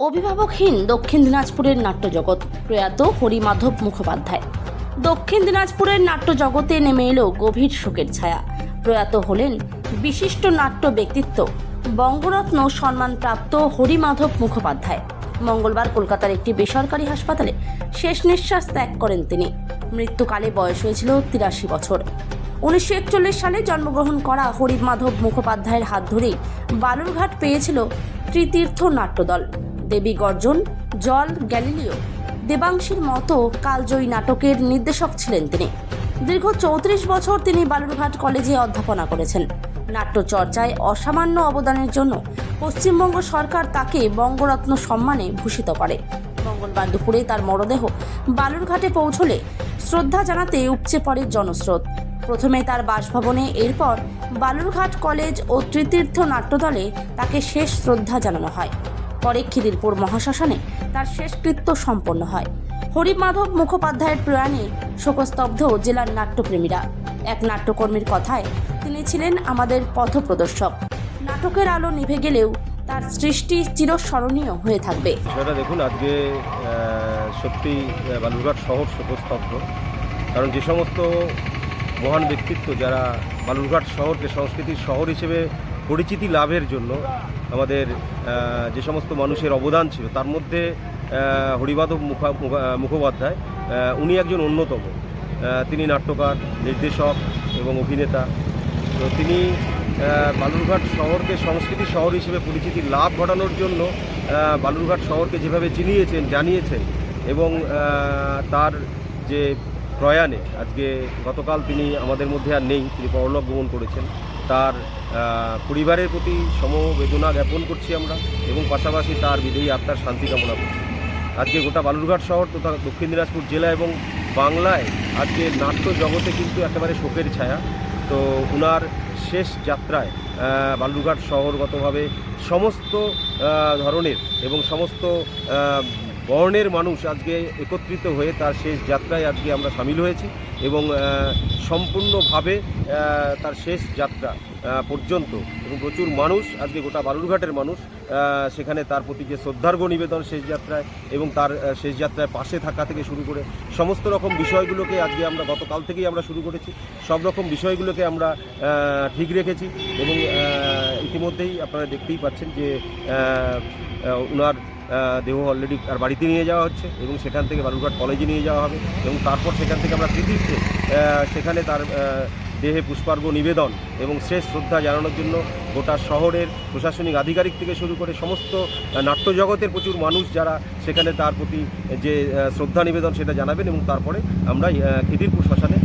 অভিভাবকহীন দক্ষিণ দিনাজপুরের নাট্যজগৎ, প্রয়াত হরিমাধব মুখোপাধ্যায়। দক্ষিণ দিনাজপুরের নাট্যজগতে নেমে এলো গভীর শোকের ছায়া। প্রয়াত হলেন বিশিষ্ট নাট্য ব্যক্তিত্ব বঙ্গরত্ন সম্মানপ্রাপ্ত হরিমাধব মুখোপাধ্যায়। মঙ্গলবার কলকাতার একটি বেসরকারি হাসপাতালে শেষ নিঃশ্বাস ত্যাগ করেন তিনি। মৃত্যুকালে বয়স হয়েছিল তিরাশি বছর। উনিশশো একচল্লিশ সালে জন্মগ্রহণ করা হরিমাধব মুখোপাধ্যায়ের হাত ধরেই বালুরঘাট পেয়েছিল তৃতীর্থ নাট্যদল। দেবী গর্জন, জল, গ্যালিলিও। দেবাংশীর মতো কালজয়ী নাটকের নির্দেশক ছিলেন তিনি। দীর্ঘ চৌত্রিশ বছর তিনি বালুরঘাট কলেজে অধ্যাপনা করেছেন। নাট্যচর্চায় অসামান্য অবদানের জন্য পশ্চিমবঙ্গ সরকার তাকে বঙ্গরত্ন সম্মানে ভূষিত করে। মঙ্গলবার দুপুরে তার মরদেহ বালুরঘাটে পৌঁছলে শ্রদ্ধা জানাতে উপচে পড়ে জনস্রোত। প্রথমে তার বাসভবনে, এরপর বালুরঘাট কলেজ ও তৃতীর্থ নাট্যদলে তাকে শেষ শ্রদ্ধা জানানো হয়। পরে খিদিরপুর মহাশ্মশানে তার শেষকৃত্য সম্পন্ন হয়। হরিমাধব মুখোপাধ্যায়ের প্রয়াণে শোকস্তব্ধ জেলার নাট্যপ্রেমীরা। এক নাট্যকর্মীর কথায় তিনি ছিলেন আমাদের পথপ্রদর্শক। নাটকের আলো নিভে গেলেও তার সৃষ্টি চিরস্মরণীয় হয়ে থাকবে। দেখুন, আজকে সত্যি বালুরঘাট শহর শোকস্তব্ধ। কারণ যে সমস্ত মহান ব্যক্তিত্ব যারা বালুরঘাট শহরকে সংস্কৃতির শহর হিসেবে পরিচিতি লাভের জন্য আমাদের যে সমস্ত মানুষের অবদান ছিল, তার মধ্যে মুখা, মুখা- মুখোপাধ্যায় উনি একজন অন্যতম। তিনি নাট্যকার, নির্দেশক এবং অভিনেতা। তো তিনি বালুরঘাট শহরকে সংস্কৃতি শহর হিসেবে পরিচিতি লাভ ঘটানোর জন্য বালুরঘাট শহরকে যেভাবে চিনিয়েছেন, জানিয়েছেন এবং তার যে প্রয়াণে, আজকে গতকাল তিনি আমাদের মধ্যে আর নেই, তিনি পরলোক গমন করেছেন। তার পরিবারের প্রতি সমবেদনা জ্ঞাপন করছি আমরা এবং পাশাপাশি তার বিদেয়ী আত্মার শান্তি কামনা করছি। আজকে গোটা বালুরঘাট শহর তথা দক্ষিণ দিনাজপুর জেলা এবং বাংলায় আজকে নাট্য জগতে কিন্তু একেবারে শোকের ছায়া। তো উনার শেষ যাত্রায় বালুরঘাট শহরগতভাবে সমস্ত ধরনের এবং সমস্ত বর্ণের মানুষ আজকে একত্রিত হয়ে তার শেষ যাত্রায় আজকে আমরা সামিল হয়েছি এবং সম্পূর্ণভাবে তার শেষ যাত্রা পর্যন্ত এবং প্রচুর মানুষ, আজকে গোটা বালুরঘাটের মানুষ সেখানে তার প্রতি যে শ্রদ্ধার্ঘ নিবেদন শেষ যাত্রায় এবং তার শেষ যাত্রায় পাশে থাকা থেকে শুরু করে সমস্ত রকম বিষয়গুলোকে আজকে আমরা গতকাল থেকেই আমরা শুরু করেছি। সব রকম বিষয়গুলোকে আমরা ঠিক রেখেছি এবং ইতিমধ্যেই আপনারা দেখতেই পাচ্ছেন যে ওনার দেহ অলরেডি তার বাড়িতে নিয়ে যাওয়া হচ্ছে এবং সেখান থেকে বালুরঘাট কলেজে নিয়ে যাওয়া হবে এবং তারপর সেখান থেকে আমরা তৃতীয়তে সেখানে তার দেহে পুষ্পার্ঘ নিবেদন এবং শেষ শ্রদ্ধা জানানোর জন্য গোটা শহরের প্রশাসনিক আধিকারিক থেকে শুরু করে সমস্ত নাট্যজগতের প্রচুর মানুষ যারা সেখানে তার প্রতি যে শ্রদ্ধা নিবেদন সেটা জানাবেন এবং তারপরে আমরা খিদিরপুর শ্মশানে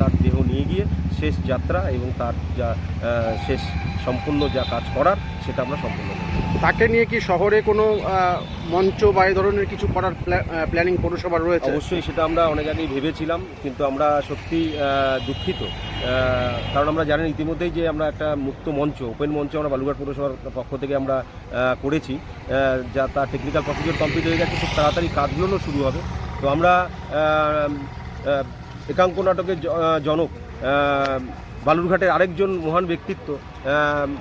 তার দেহ নিয়ে গিয়ে শেষ যাত্রা এবং তার যা শেষ সম্পূর্ণ যা কাজ করার সেটা আমরা সম্পূর্ণ। তাকে নিয়ে কি শহরে কোনো মঞ্চ বা এই ধরনের কিছু করার প্ল্যানিং পৌরসভা রয়েছে? অবশ্যই সেটা আমরা অনেক আগেই ভেবেছিলাম, কিন্তু আমরা সত্যি দুঃখিত। কারণ আমরা জানেন ইতিমধ্যেই যে আমরা একটা মুক্ত মঞ্চ ওপেন মঞ্চ আমরা বালুরঘাট পৌরসভার পক্ষ থেকে আমরা করেছি। যা তার টেকনিক্যাল প্রসিডিওর কমপ্লিট হয়ে গেছে, খুব তাড়াতাড়ি কাজগুলো শুরু হবে। তো আমরা একাঙ্ক নাটকের জনক বালুরঘাটের আরেকজন মহান ব্যক্তিত্ব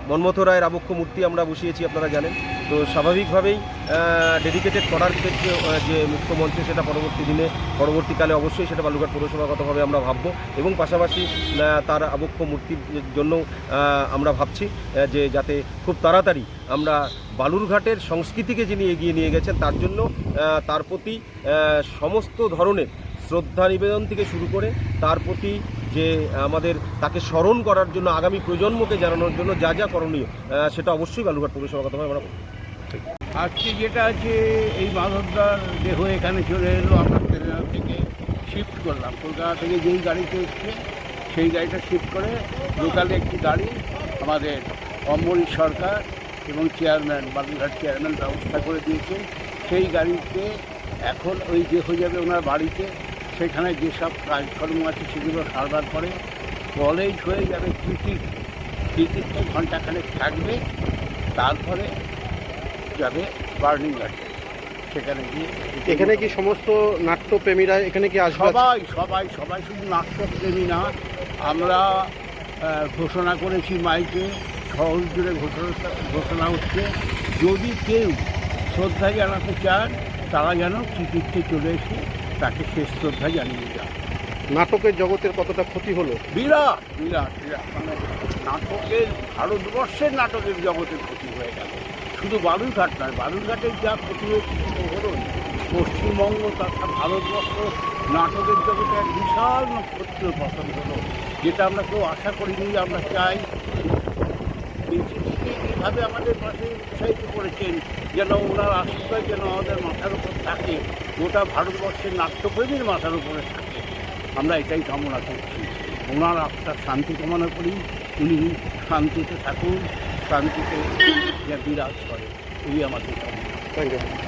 মন্মথ রায়ের আবক্ষ মূর্তি আমরা বসিয়েছি, আপনারা জানেন। তো স্বাভাবিকভাবেই ডেডিকেটেড করার ক্ষেত্রে যে মুখ্য মঞ্চ সেটা পরবর্তী দিনে, পরবর্তীকালে অবশ্যই সেটা বালুঘাট পৌরসভাগতভাবে আমরা ভাববো। এবং পাশাপাশি তার আবক্ষ মূর্তির জন্য আমরা ভাবছি যে যাতে খুব তাড়াতাড়ি আমরা বালুরঘাটের সংস্কৃতিকে যিনি এগিয়ে নিয়ে গেছেন, তার জন্য তার প্রতি সমস্ত ধরনের শ্রদ্ধা নিবেদন থেকে শুরু করে, তার প্রতি যে আমাদের তাকে স্মরণ করার জন্য আগামী প্রজন্মকে জানানোর জন্য যা যা করণীয় সেটা অবশ্যই বালুরঘাট পৌরসভাগতভাবে আমরা করব। আজকে যেটা আছে, এই মাধবদার দেহ এখানে চলে এলো, আমরা তেলেঙ্গানা থেকে শিফট করলাম কলকাতা থেকে যেই গাড়িতে এসছে, সেই গাড়িটা শিফট করে লোকালে একটি গাড়ি আমাদের অম্বরীশ সরকার এবং চেয়ারম্যান বালুরঘাট চেয়ারম্যান ব্যবস্থা করে দিয়েছে সেই গাড়িতে এখন ওই দেহ যাবে ওনার বাড়িতে সেখানে যেসব কাজকর্ম আছে সেগুলো সারবার পরে কলেজ হয়ে যাবে কৃতিক। কৃতিকটি ঘন্টাখানেক থাকবে। তারপরে যাবে বার্নিং ঘাটে সেখানে গিয়ে এখানে কি সমস্ত নাট্যপ্রেমীরা এখানে কি আসবে? সবাই সবাই সবাই শুধু নাট্যপ্রেমী না। আমরা ঘোষণা করেছি মাইকে। শহর জুড়ে ঘোষণা ঘোষণা হচ্ছে যদি কেউ শ্রদ্ধা জানাতে চান তারা যেন টিকিটে চলে এসে তাকে শেষ শ্রদ্ধা জানিয়ে যান নাটকের জগতের কতটা ক্ষতি হলো? বিরাট বিরাট বিরাট। মানে নাটকের ভারতবর্ষের নাটকের জগতের ক্ষতি হয়ে গেল। শুধু বালুরঘাট নয় বালুরঘাটের যা ক্ষতি হয়েছে হলো পশ্চিমবঙ্গ তথা ভারতবর্ষ নাটকের জগতে এক বিশাল নক্ষত্র পতন হলো যেটা আমরা কেউ আশা করিনি আমরা চাই। এইভাবে আমাদের পাশে উৎসাহিত করেছেন যেন ওনার আশীর্বাদ যেন আমাদের মাথার উপর থাকে, গোটা ভারতবর্ষের নাট্যপ্রেমীর মাথার উপরে থাকে। আমরা এটাই কামনা করছি। ওনার আত্মার শান্তি কামনা করি, উনি শান্তিতে থাকুন, শান্তিতে বিরাজ করে এই আমাদের কামনা